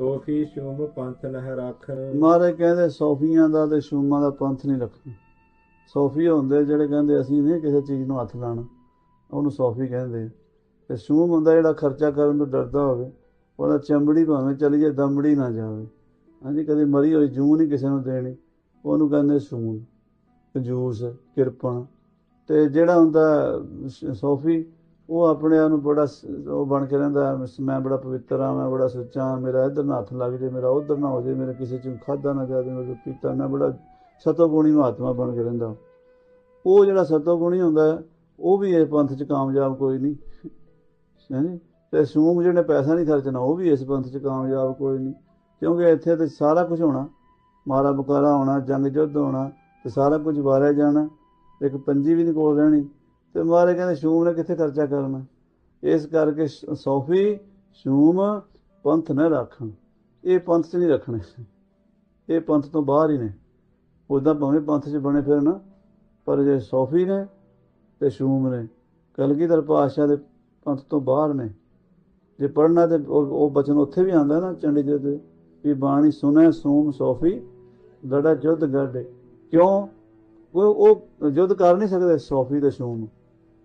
ਸੋਫੀ ਸ਼ੁਮ ਪੰਥ ਨਹਿ ਰਾਖਨ ਮਹਾਰਾਜ ਕਹਿੰਦੇ ਸੋਫੀਆਂ ਦਾ ਤੇ ਸ਼ੂਮਾਂ ਦਾ ਪੰਥ ਨਹੀਂ ਰੱਖਣਾ। ਸੋਫੀ ਹੁੰਦੇ ਜਿਹੜੇ ਕਹਿੰਦੇ ਅਸੀਂ ਨਹੀਂ ਕਿਸੇ ਚੀਜ਼ ਨੂੰ ਹੱਥ ਲਾਣਾ ਉਹਨੂੰ ਸੋਫੀ ਕਹਿੰਦੇ ਆ। ਤੇ ਸ਼ੂਮ ਹੁੰਦਾ ਜਿਹੜਾ ਖਰਚਾ ਕਰਨ ਤੋਂ ਡਰਦਾ ਹੋਵੇ, ਉਹਦਾ ਚਮੜੀ ਭਾਵੇਂ ਚਲੀ ਜਾਏ, ਦਮੜੀ ਨਾ ਜਾਵੇ। ਹਾਂਜੀ, ਕਦੇ ਮਰੀ ਹੋਈ ਜੂੰ ਨਹੀਂ ਕਿਸੇ ਨੂੰ ਦੇਣੀ। ਉਹਨੂੰ ਕਹਿੰਦੇ ਸ਼ੂਮ। ਜੂਸ ਕਿਰਪਣ ਤੇ ਜਿਹੜਾ ਹੁੰਦਾ ਸੋਫੀ ਉਹ ਆਪਣੇ ਆਪ ਨੂੰ ਬੜਾ ਸ- ਉਹ ਬਣ ਕੇ ਰਹਿੰਦਾ ਮੈਂ ਬੜਾ ਪਵਿੱਤਰ ਆ ਮੈਂ ਬੜਾ ਸੱਚਾ ਹਾਂ, ਮੇਰਾ ਇੱਧਰ ਨਾ ਹੱਥ ਲੱਗ ਜੇ ਮੇਰਾ ਉੱਧਰ ਨਾ ਹੋ ਜੇ ਮੇਰੇ ਕਿਸੇ ਚ ਖਾਦਾ ਨਾ ਜਾਵੇ ਮੇਰੇ ਪੀਤਾ ਮੈਂ ਬੜਾ ਸਤੋਗੁਣੀ ਮਹਾਤਮਾ ਬਣ ਕੇ ਰਹਿੰਦਾ ਉਹ ਜਿਹੜਾ ਸਤੋਗੁਣੀ ਹੁੰਦਾ ਉਹ ਵੀ ਇਸ ਪੰਥ 'ਚ ਕਾਮਯਾਬ ਕੋਈ ਨਹੀਂ। ਹੈਂਜੀ ਤੇ ਸੂਮ ਜਿਹੜੇ ਪੈਸਾ ਨਹੀਂ ਖਰਚਣਾ ਉਹ ਵੀ ਇਸ ਪੰਥ 'ਚ ਕਾਮਯਾਬ ਕੋਈ ਨਹੀਂ। ਕਿਉਂਕਿ ਇੱਥੇ ਤੇ ਸਾਰਾ ਕੁਝ ਹੋਣਾ। ਮਾਰਾ ਬਕਾਰਾ ਹੋਣਾ ਜੰਗ ਯੁੱਧ ਹੋਣਾ ਤੇ ਸਾਰਾ ਕੁਝ ਵਾਰਿਆ ਜਾਣਾ। ਇੱਕ ਪੰਜੀ ਵੀ ਨਹੀਂ ਕੋਲ ਰਹਿਣੀ। ਤੇ ਮਹਾਰਾਜ ਕਹਿੰਦੇ, ਸ਼ੂਮ ਨੇ ਕਿੱਥੇ ਖਰਚਾ ਕਰਨਾ? ਇਸ ਕਰਕੇ ਸ਼- ਸੋਫੀ, ਸ਼ੂਮ, ਪੰਥ ਨਾ ਰੱਖਣ। ਇਹ ਪੰਥ 'ਚ ਨਹੀਂ ਰੱਖਣੇ। ਇਹ ਪੰਥ ਤੋਂ ਬਾਹਰ ਹੀ ਨੇ। ਉਦਾਂ ਭਾਵੇਂ ਪੰਥ 'ਚ ਬਣੇ ਫਿਰਨ ਪਰ ਜੇ ਸੌਫੀ ਨੇ ਤੇ ਸ਼ੂਮ ਨੇ, ਕਲਗੀਧਰ ਪਾਤਸ਼ਾਹ ਦੇ ਪੰਥ ਤੋਂ ਬਾਹਰ ਨੇ। ਜੇ ਪੜਨਾ ਤੇ ਉਹ ਬਚਨ ਉੱਥੇ ਵੀ ਆਉਂਦਾ ਨਾ, ਚੰਡੀਗੜ੍ਹ ਦੇ ਵੀ ਬਾਣੀ ਸੁਨੇ ਸੂਮ ਸੋਫੀ, ਲੜਾ ਜੁੱਧ ਗੱਡੇ। ਕਿਉਂ? ਉਹ ਉਹ ਯੁੱਧ ਕਰ ਨਹੀਂ ਸਕਦੇ, ਸੌਫ਼ੀ ਤੇ ਸ਼ੂਮ।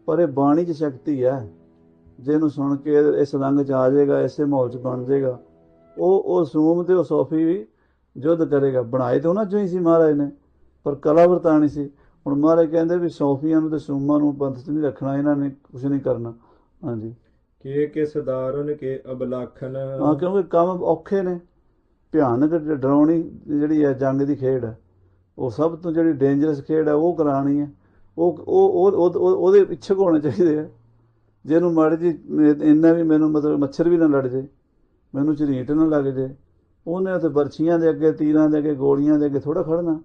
ਪਰ ਇਹ ਬਾਣੀ 'ਚ ਸ਼ਕਤੀ ਹੈ। ਜਿਹਨੂੰ ਸੁਣ ਕੇ ਇਸ ਰੰਗ 'ਚ ਆ ਜਾਏਗਾ ਇਸੇ ਮਾਹੌਲ 'ਚ ਬਣ ਜਾਏਗਾ। ਉਹ ਉਹ ਸੂਮ ਤੇ ਉਹ ਸੋਫੀ ਵੀ ਯੁੱਧ ਕਰੇਗਾ। ਬਣਾਏ ਤੇ ਉਹਨਾਂ ਚੋਂ ਹੀ ਸੀ ਮਹਾਰਾਜ ਨੇ ਪਰ ਕਲਾ ਵਰਤਾਣੀ ਸੀ। ਹੁਣ ਮਹਾਰਾਜ ਕਹਿੰਦੇ ਵੀ ਸੋਫੀਆਂ ਨੂੰ ਤੇ ਸੂਮਾਂ ਨੂੰ ਪੰਥ 'ਚ ਨਹੀਂ ਰੱਖਣਾ ਇਹਨਾਂ ਨੇ ਕੁਝ ਨਹੀਂ ਕਰਨਾ। ਹਾਂਜੀ। ਕੇ ਕਿਸ ਦਾਰੁਨ ਕੇ ਅਬਲਾਖਨ। ਹਾਂ ਕਿਉਂਕਿ ਕੰਮ ਔਖੇ ਨੇ। ਭਿਆਨਕ ਡਰਾਉਣੀ ਜਿਹੜੀ ਹੈ ਜੰਗ ਦੀ ਖੇਡ ਹੈ। ਉਹ ਸਭ ਤੋਂ ਜਿਹੜੀ ਡੇਂਜਰਸ ਖੇਡ ਹੈ ਉਹ ਕਰਾਣੀ ਹੈ। ਉਹ ਉਹ ਉਹ- ਉਹ ਉਹ- ਉਹਦੇ ਪਿੱਛੇ ਹੋਣੇ ਚਾਹੀਦੇ ਆ? ਜਿਹਨੂੰ ਮੜ ਜੀ ਇੰਨਾ ਵੀ ਮੈਨੂੰ ਮਤਲਬ ਮੱਛਰ ਵੀ ਨਾ ਲੜ ਜੇ ਮੈਨੂੰ ਝਰੀਟ ਨਾ ਲੱਗ ਜੇ ਉਹਨੇ ਉੱਥੇ ਬਰਛੀਆਂ ਦੇ ਅੱਗੇ ਤੀਰਾਂ ਦੇ ਅੱਗੇ ਗੋਲੀਆਂ ਦੇ ਅੱਗੇ ਥੋੜਾ ਖੜਨਾ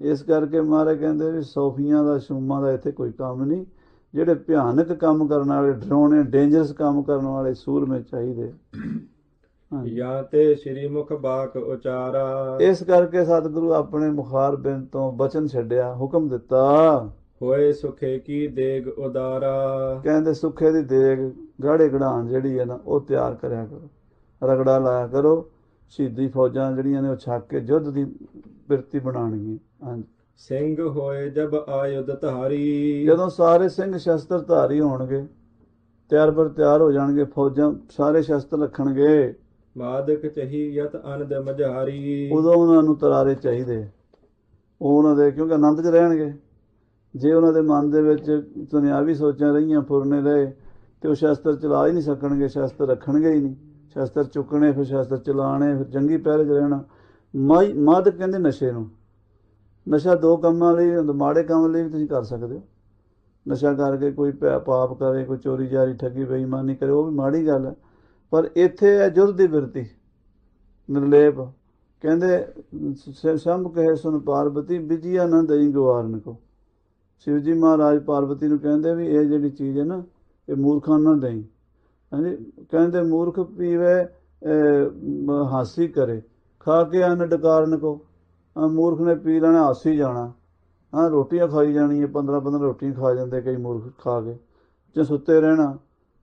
ਇਸ ਕਰਕੇ ਮਹਾਰਾਜ ਕਹਿੰਦੇ ਵੀ ਸੋਫੀਆਂ ਦਾ ਸ਼ੂਮਾਂ ਦਾ ਇੱਥੇ ਕੋਈ ਕੰਮ ਨਹੀਂ। ਜਿਹੜੇ ਭਿਆਨਕ ਕੰਮ ਕਰਨ ਵਾਲੇ ਡਰਾਉਣੇ ਡੇਂਜਰਸ ਕੰਮ ਕਰਨ ਵਾਲੇ ਸੂਰਮੇ ਚਾਹੀਦੇ। ਜਾਂ ਤੇ ਸ੍ਰੀ ਮੁਖ ਬਾਕ ਉਚਾਰਾ। ਇਸ ਕਰਕੇ ਸਤਿਗੁਰੂ ਆਪਣੇ ਮੁਖਾਰ ਬਿਨ ਤੋਂ ਬਚਨ ਛੱਡਿਆ ਹੁਕਮ ਦਿੱਤਾ। ਹੋਏ ਸੁਖੇ ਕੀ ਦੇਗ ਉਦਾਰਾ। ਕਹਿੰਦੇ ਸੁੱਖੇ ਦੀ ਦੇਗ ਗਾੜੇ ਗੜਾਨ ਜਿਹੜੀ ਹੈ ਨਾ ਉਹ ਤਿਆਰ ਕਰਿਆ ਕਰੋ। ਰਗੜਾ ਲਾਇਆ ਕਰੋ ਸ਼ਹੀਦੀ ਫੌਜਾਂ ਜਿਹੜੀਆਂ ਨੇ ਉਹ ਛੱਕ ਕੇ ਯੁੱਧ ਦੀ ਬਿਰਤੀ ਬਣਾਉਣਗੀਆਂ। ਹਾਂਜੀ। ਸਿੰਘ ਹੋਏ ਜਬ ਆਯੁਧ ਧਾਰੀ। ਜਦੋਂ ਸਾਰੇ ਸਿੰਘ ਸ਼ਸਤਰ ਧਾਰੀ ਹੋਣਗੇ ਤਿਆਰ ਬਰ ਤਿਆਰ ਹੋ ਜਾਣਗੇ ਫੌਜਾਂ ਸਾਰੇ ਸ਼ਸਤਰ ਰੱਖਣਗੇ। ਮਾਦਕ ਚਹੀ ਯਤ ਅਨੰਦ ਮਝਾਰੀ। ਉਦੋਂ ਉਹਨਾਂ ਨੂੰ ਤਰਾਰੇ ਚਾਹੀਦੇ। ਉਹ ਉਹਨਾਂ ਦੇ ਕਿਉਂਕਿ ਆਨੰਦ 'ਚ ਰਹਿਣਗੇ। ਜੇ ਉਹਨਾਂ ਦੇ ਮਨ ਦੇ ਵਿੱਚ ਦੁਨਿਆਵੀ ਸੋਚਾਂ ਰਹੀਆਂ ਫੁਰਨੇ ਰਹੇ ਤੇ ਉਹ ਸ਼ਸਤਰ ਚਲਾ ਹੀ ਨਹੀਂ ਸਕਣਗੇ ਸ਼ਸਤਰ ਰੱਖਣਗੇ ਹੀ ਨਹੀਂ। ਸ਼ਸਤਰ ਚੁੱਕਣੇ ਫਿਰ ਸ਼ਸਤਰ ਚਲਾਣੇ ਫਿਰ ਜੰਗੀ ਪਹਿਰੇ 'ਚ ਰਹਿਣਾ। ਮਾਈ ਮਾਦਕ ਕਹਿੰਦੇ ਨਸ਼ੇ ਨੂੰ। ਨਸ਼ਾ ਦੋ ਕੰਮਾਂ ਲਈ ਹੁੰਦਾ, ਮਾੜੇ ਕੰਮ ਲਈ ਵੀ ਤੁਸੀਂ ਕਰ ਸਕਦੇ ਹੋ। ਨਸ਼ਾ ਕਰਕੇ ਕੋਈ ਪੈ- ਪਾਪ ਕਰੇ ਕੋਈ ਚੋਰੀ ਜਾਰੀ ਠੱਗੀ ਬੇਈਮਾਨੀ ਕਰੇ ਉਹ ਵੀ ਮਾੜੀ ਗੱਲ ਹੈ। ਪਰ ਇੱਥੇ ਹੈ ਜੁੱਧ ਦੀ ਬਿਰਤੀ। ਨਿਰਲੇਪ। ਕਹਿੰਦੇ ਸ- ਸ਼ੰਭ ਕਹੇ ਸੁਨ ਪਾਰਵਤੀ ਵਿਜਿਆ ਨਾ ਦਈ ਗਵਾਰਨ ਕੋ ਸ਼ਿਵ ਜੀ ਮਹਾਰਾਜ ਪਾਰਵਤੀ ਨੂੰ ਕਹਿੰਦੇ ਵੀ ਇਹ ਜਿਹੜੀ ਚੀਜ਼ ਹੈ ਨਾ, ਇਹ ਮੂਰਖਾਂ ਨਾ ਦੇਈ। ਹਾਂਜੀ, ਕਹਿੰਦੇ ਮੂਰਖ ਪੀਵੇ ਹਾਸੀ ਕਰੇ। ਖਾ ਕੇ ਅੰਨ ਡਕਾਰਨ ਕੋ। ਮੂਰਖ ਨੇ ਪੀ ਲੈਣਾ, ਹਾਸੀ ਜਾਣਾ। ਹਾਂ, ਰੋਟੀਆਂ ਖਾਈ ਜਾਣੀਆਂ 15 15 ਰੋਟੀਆਂ ਖਾ ਜਾਂਦੇ ਕਈ ਮੂਰਖ ਖਾ ਕੇ। ਜੇ ਸੁੱਤੇ ਰਹਿਣਾ।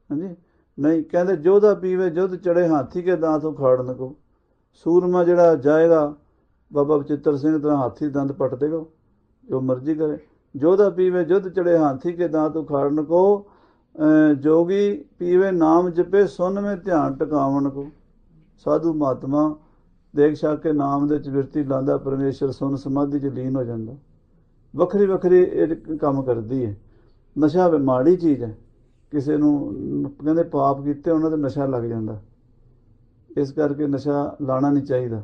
ਹਾਂਜੀ, ਨਹੀਂ, ਕਹਿੰਦੇ ਜੋਧਾ ਪੀਵੇ, ਜੁੱਧ ਚੜੇ ਹਾਥੀ ਕੇ ਦਾਂਤ ਖਾੜਨ ਕੋ। ਸੂਰਮਾ ਜਿਹੜਾ ਜਾਏਗਾ, ਬਾਬਾ ਬਚਿੱਤਰ ਸਿੰਘ ਤਰ੍ਹਾਂ ਹਾਥੀ ਦੰਦ ਪੱਟ ਦੇਗਾ ਜੋ ਮਰਜ਼ੀ ਕਰੇ। ਜੋਧਾ ਪੀਵੇ ਜੁੱਧ ਚੜੇ ਹਾਥੀ ਕੇ ਦਾਂਤ ਉਖਾੜਨ ਕੋ, ਅਹ ਜੋਗੀ ਪੀਵੇ ਨਾਮ ਜਪੇ ਸੁਨ ਮੇ ਧਿਆਨ ਟਿਕਾਵਣ ਕੋ। ਸਾਧੂ ਮਹਾਤਮਾ, ਦੇਖ ਛਾਕ ਕੇ ਨਾਮ ਦੇ ਚ ਵਿਰਤੀ ਲਾਂਦਾ ਪਰਮੇਸ਼ਰ ਸੁਨ ਸਮਾਧੀ ਚ ਲੀਨ ਹੋ ਜਾਂਦਾ। ਵੱਖਰੀ ਵੱਖਰੀ ਇਹ ਕੰਮ ਕਰਦੀ ਹੈ। ਨਸ਼ਾ ਵੀ ਮਾੜੀ ਚੀਜ਼ ਹੈ। ਕਿਸੇ ਨੂੰ ਕਹਿੰਦੇ ਪਾਪ ਕੀਤੇ, ਉਹਨਾਂ ਤੇ ਨਸ਼ਾ ਲੱਗ ਜਾਂਦਾ। ਇਸ ਕਰਕੇ ਨਸ਼ਾ ਲਾਣਾ ਨਹੀਂ ਚਾਹੀਦਾ।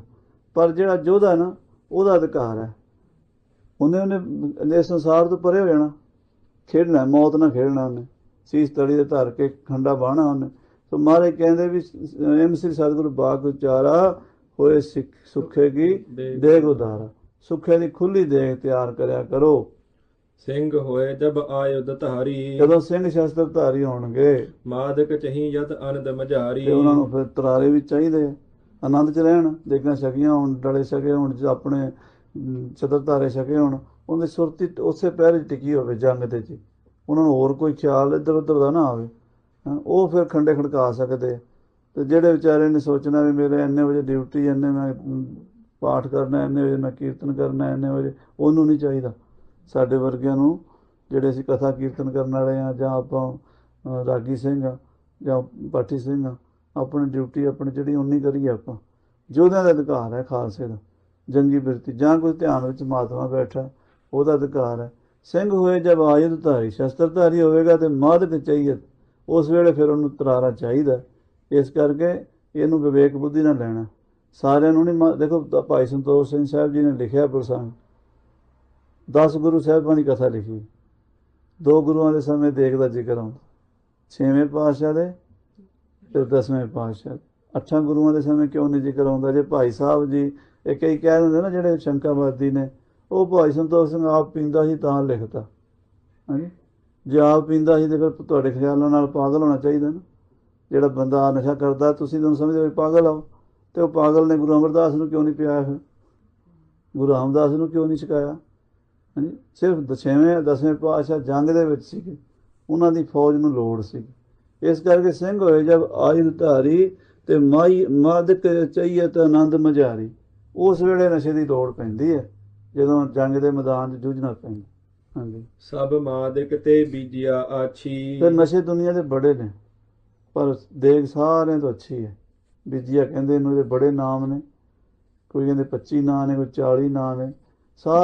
ਪਰ ਜਿਹੜਾ ਯੋਧਾ ਨਾ, ਉਹਦਾ ਅਧਿਕਾਰ ਹੈ। ਉਹਨੇ ਉਹਨੇ ਇਸ ਸੰਸਾਰ ਤੋਂ ਪਰੇ ਹੋ ਜਾਣਾ। ਖੇਡਣਾ ਮੌਤ ਨਾਲ ਖੇਡਣਾ ਉਹਨੇ। ਸੀਸ ਤੜੀ ਦੇ ਧਰ ਕੇ ਖੰਡਾ ਬਾਹਣਾ ਉਹਨੇ। ਸੋ ਮਾਰੇ ਕਹਿੰਦੇ ਵੀ ਐਮ ਸ੍ਰੀ ਸਤਿਗੁਰੂ ਬਾਗ ਉਚਾਰਾ ਹੋਏ ਸਿੱਖ ਸੁਖੇ ਕੀ ਦੇਗ ਉਦਾਰਾ ਸੁਖੇ ਦੀ ਖੁੱਲੀ ਦੇਗ ਤਿਆਰ ਕਰਿਆ ਕਰੋ। ਸਿੰਘ ਹੋਏ ਜਬ ਆਯੁਧ ਧਾਰੀ ਜਦੋਂ ਸਿੰਘ ਸ਼ਸਤਰ ਧਾਰੀ ਹੋਣਗੇ ਮਾਦਕ ਚਹੀ ਯਤ ਅਨੰਦ ਮਝਾਰੀ। ਤੇ ਉਹਨਾਂ ਨੂੰ ਫਿਰ ਤਰਾਰੇ ਵੀ ਚਾਹੀਦੇ। ਆਨੰਦ ਚ ਰਹਿਣ ਦੇਖਾਂ ਛਕੀਆਂ ਹੁਣ ਡਲੇ ਛਕੇ ਹੁਣ ਜੇ ਆਪਣੇ ਅਮ, ਧਾਰੇ ਛਕੇ ਹੋਣ ਉਹਦੀ ਸੁਰਤੀ ਉਸੇ ਪੈਰ 'ਚ ਟਿਕੀ ਹੋਵੇ ਜੰਗ ਦੇ 'ਚ ਉਹਨਾਂ ਨੂੰ ਹੋਰ ਕੋਈ ਖਿਆਲ ਇੱਧਰ ਉੱਧਰ ਦਾ ਨਾ ਆਵੇ। ਉਹ ਫਿਰ ਖੰਡੇ ਖੜਕਾ ਸਕਦੇ ਆ। ਤੇ ਜਿਹੜੇ ਵਿਚਾਰੇ ਨੇ ਸੋਚਣਾ ਵੀ ਮੇਰੇ ਇੰਨੇ ਵਜੇ ਡਿਊਟੀ ਇੰਨੇ ਮੈਂ ਪਾਠ ਕਰਨਾ ਇੰਨੇ ਵਜੇ ਮੈਂ ਕੀਰਤਨ ਕਰਨਾ ਇੰਨੇ ਵਜੇ ਉਹਨੂੰ ਨਹੀਂ ਚਾਹੀਦਾ। ਸਾਡੇ ਵਰਗਿਆਂ ਨੂੰ ਜਿਹੜੇ ਅਸੀਂ ਕਥਾ ਕੀਰਤਨ ਕਰਨ ਵਾਲੇ ਆ ਜਾਂ ਆਪਾਂ ਰਾਗੀ ਸਿੰਘ ਆ ਜਾਂ ਪਾਠੀ ਸਿੰਘ ਆ ਆਪਣੀ ਡਿਊਟੀ ਆਪਣੀ ਜਿਹੜੀ ਉਨੀ ਕਰੀਏ ਆਪਾਂ। ਯੋਧਿਆਂ ਦਾ ਅਧਿਕਾਰ ਹੈ ਖਾਲਸੇ ਦਾ। ਜੰਗੀ ਬਿਰਤੀ, ਜਾਂ ਕੋਈ ਧਿਆਨ ਵਿੱਚ ਮਹਾਤਮਾ ਬੈਠਾ, ਉਹਦਾ ਅਧਿਕਾਰ ਹੈ। ਸਿੰਘ ਹੋਏ ਜਬ ਆਯੁਧ ਧਾਰੀ ਸ਼ਸਤਰਧਾਰੀ ਹੋਵੇਗਾ ਤੇ ਮਾਦਕ ਚਾਹੀਏ। ਉਸ ਵੇਲੇ ਫਿਰ ਉਹਨੂੰ ਤਰਾਰਾ ਚਾਹੀਦਾ ਇਸ ਕਰਕੇ ਇਹਨੂੰ ਵਿਵੇਕ ਬੁੱਧੀ ਨਾਲ ਲੈਣਾ। ਸਾਰਿਆਂ ਨੂੰ ਨਹੀਂ ਦੇਖੋ ਭਾਈ ਸੰਤੋਖ ਸਿੰਘ ਸਾਹਿਬ ਜੀ ਨੇ ਲਿਖਿਆ ਪ੍ਰਸੰਗ। 10 ਗੁਰੂ ਸਾਹਿਬਾਂ ਦੀ ਕਥਾ ਲਿਖੀ। ਦੋ ਗੁਰੂਆਂ ਦੇ ਸਮੇਂ ਦੇਖ ਦਾ ਜ਼ਿਕਰ ਆਉਂਦਾ। ਛੇਵੇਂ ਪਾਤਸ਼ਾਹ ਦੇ ਤੇ ਦਸਵੇਂ ਪਾਤਸ਼ਾਹ ਅੱਠਾਂ ਗੁਰੂਆਂ ਦੇ ਸਮੇਂ ਕਿਉਂ ਨਹੀਂ ਜ਼ਿਕਰ ਆਉਂਦਾ? ਜੇ ਭਾਈ ਸਾਹਿਬ ਜੀ ਇਹ ਕਈ ਕਹਿ ਦਿੰਦੇ ਨਾ ਜਿਹੜੇ ਸ਼ੰਕਾਵਾਦੀ ਨੇ, ਉਹ ਭਾਈ ਸੰਤੋਖ ਸਿੰਘ ਆਪ ਪੀਂਦਾ ਸੀ ਤਾਂ ਲਿਖਦਾ। ਹਾਂਜੀ ਜੇ ਆਪ ਪੀਂਦਾ ਸੀ ਤੇ ਫਿਰ ਤੁਹਾਡੇ ਖਿਆਲਾਂ ਨਾਲ ਪਾਗਲ ਹੋਣਾ ਚਾਹੀਦਾ ਨਾ। ਜਿਹੜਾ ਬੰਦਾ ਨਸ਼ਾ ਕਰਦਾ, ਤੁਸੀਂ ਤੁਹਾਨੂੰ ਸਮਝਦੇ ਹੋ ਪਾਗਲ ਆ ਉਹ। ਤੇ ਉਹ ਪਾਗਲ ਨੇ ਗੁਰੂ ਅਮਰਦਾਸ ਨੂੰ ਕਿਉਂ ਨਹੀਂ ਪਿਆਇਆ ਫਿਰ? ਗੁਰੂ ਰਾਮਦਾਸ ਨੂੰ ਕਿਉਂ ਨਹੀਂ ਛਕਾਇਆ? ਹਾਂਜੀ ਸਿਰਫ ਦਸਵੇਂ ਦਸਵੇਂ ਪਾਤਸ਼ਾਹ ਜੰਗ ਦੇ ਵਿੱਚ ਸੀਗੇ। ਉਹਨਾਂ ਦੀ ਫੌਜ ਨੂੰ ਲੋੜ ਸੀ। ਇਸ ਕਰਕੇ ਸਿੰਘ ਹੋਏ ਜਦ ਆਯੁਧ ਧਾਰੀ ਤੇ ਮਾਈ ਮਾਦਕ ਚਾਹੀਏ ਤਾਂ ਆਨੰਦ ਮਝਾਰੀ। ਉਸ ਵੇਲੇ ਨਸ਼ੇ ਦੀ ਲੋੜ ਪੈਂਦੀ ਹੈ ਜਦੋਂ ਜੰਗ ਦੇ ਮੈਦਾਨ 'ਚ ਜੂਝਣਾ ਪੈਂਦਾ। ਹਾਂਜੀ। ਸਭ ਮਾਦਿਕ ਤੇ ਬੀਜਿਆ ਆਛੀ। ਤੇ ਨਸ਼ੇ ਦੁਨੀਆ ਦੇ ਬੜੇ ਨੇ ਪਰ ਦੇਖ ਸਾਰਿਆਂ ਤੋਂ ਅੱਛੀ ਹੈ। ਬੀਜੀਆ ਕਹਿੰਦੇ ਇਹਨੂੰ ਇਹਦੇ ਬੜੇ ਨਾਮ ਨੇ ਕੋਈ ਕਹਿੰਦੇ 25 ਨਾਂ ਨੇ ਕੋਈ 40 ਨਾਂ ਨੇ। ਸਾਰੇ